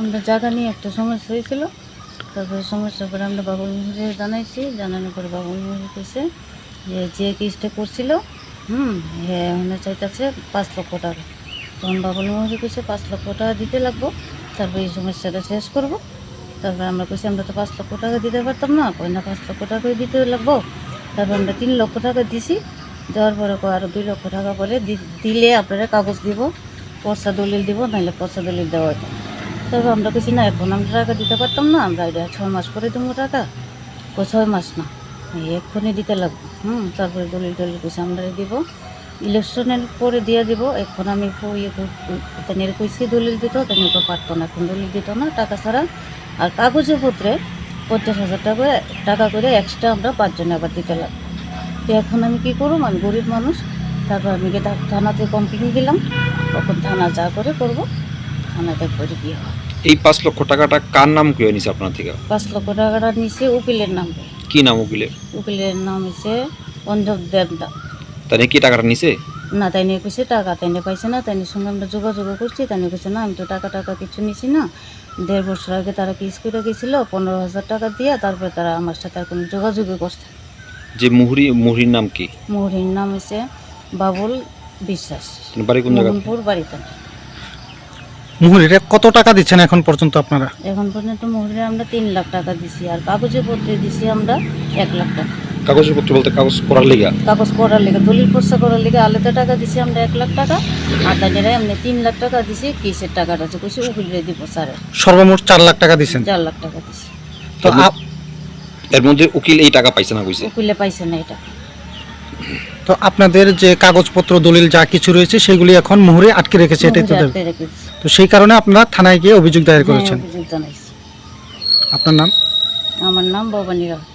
আমরা জায়গা নিয়ে একটা সমস্যা হয়েছিল। তারপরে সমস্যা করে আমরা বাবুল মুহুরে জানাইছি, জানানোর পরে বাবুল মুহুর কইছে যে যে কেসটা করছিল, হুম হ্যাঁ ওনার চাইতেছে পাঁচ লক্ষ টাকা। তখন বাবুল মুহুরি কইছে, পাঁচ লক্ষ টাকা দিতে লাগবো, তারপরে এই সমস্যাটা শেষ করব। তারপরে আমরা কইছি, আমরা তো পাঁচ লক্ষ টাকা দিতে পারতাম না, কই না পাঁচ লক্ষ টাকাই দিতে লাগবো? তারপর আমরা তিন লক্ষ টাকা দিছি, দেওয়ার পরে আরও দুই লক্ষ টাকা পরে দিলে আপনারা কাগজ দিব পয়সা দলিল দিব নাহলে পয়সা দলিল দেওয়া হতো তবে আমরা কিছু না, এখন আমরা টাকা দিতে পারতাম না, আমরা এটা ছয় মাস পরে দেবো টাকা। ও ছয় মাস না এক্ষুনি দিতে লাগবে। হুম, তারপরে দলিল টলিল কিছু আমরা দিব। ইলেকশনের পরে দিয়ে দিব। এখন আমি প- ইয়ে তেনের কইছি, দলিল দিত তেনে তো পারতো না, এখন দলিল দিত না, টাকা ছাড়া। আর কাগজে পত্রে পঞ্চাশ হাজার টাকা টাকা করে এক্সট্রা আমরা পাঁচজনে আবার দিতে লাগবো। তো এখন আমি কি করব আমি গরিব মানুষ, তারপর আমি থানাতে কমপ্লেন দিলাম। তখন থানা যা করে করব, থানাতে করে কি হয় এই পাঁচ লক্ষ টাকাটা কার নাম করে নিছে আপনার থেকে? পাঁচ লক্ষ টাকাটা নিছে উকিলের নাম কি নাম উকিলের? উকিলের নাম হচ্ছে অঞ্জব দেবদা। তাহলে কি টাকাটা নিছে? না তাই নিয়ে কইছে টাকা তাই নিয়ে পাইছে না তাই সঙ্গে আমরা যোগাযোগ করছি তাই নিয়ে কইছে না আমি তো টাকা টাকা কিছু নিছি না। দেড় বছর আগে তারা কিস করে গেছিল পনেরো হাজার টাকা দিয়ে তারপরে তারা আমার সাথে আর কোনো যোগাযোগই করছে যে মুহুরি মুহুরির নাম কি? মুহুরির নাম হচ্ছে বাবুল বিশ্বাস। বাড়ি কোন জায়গা? বাড়িতে মুহুরিরে কত টাকা দিচ্ছেন এখন পর্যন্ত আপনারা? এখন পর্যন্ত মুহুরিরে আমরা তিন লাখ টাকা দিছি আর কাগজে পত্রে দিছি আমরা এক লাখ টাকা। কাগজপত্র বলতে কাগজ করার লেগা? কাগজ করার লেগে দলিল পরীক্ষা করার লেগে আলাদা টাকা দিছি আমরা এক লাখ টাকা আর তাদের এমনি তিন লাখ টাকা দিছি কিসের টাকাটা আছে কইছি উকিলে দিব স্যার। সর্বমোট চার লাখ টাকা দিচ্ছেন চার লাখ টাকা দিছি। তো এর মধ্যে উকিল এই টাকা পাইছে না কইছে? উকিলে পাইছে না এটা তো আপনাদের যে কাগজপত্র দলিল যা কিছু রয়েছে সেগুলি এখন মুহুরে আটকে রেখেছে এটাই তো মুহুরে আটকে রেখেছি। তো সেই কারণে আপনারা থানায় গিয়ে অভিযোগ দায়ের হ্যাঁ, করেছেন। অভিযোগ জানাইছি। আপনার নাম? আমার নাম ভবানী রাও।